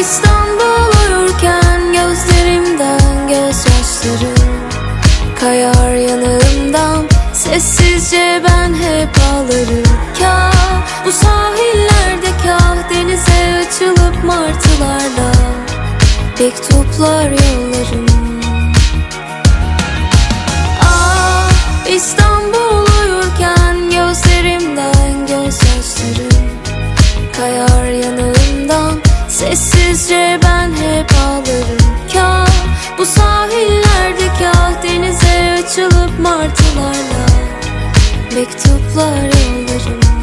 İstanbul uyurken gözlerimden gözyaşları Kayar yanağımdan sessizce ben hep ağlarım. Kah bu sahillerde kah denize açılıp martılarla Mektuplar yollarım sessizce ben hep ağlarım. Kah bu sahillerde kah denize açılıp martılarla Mektuplar yollarım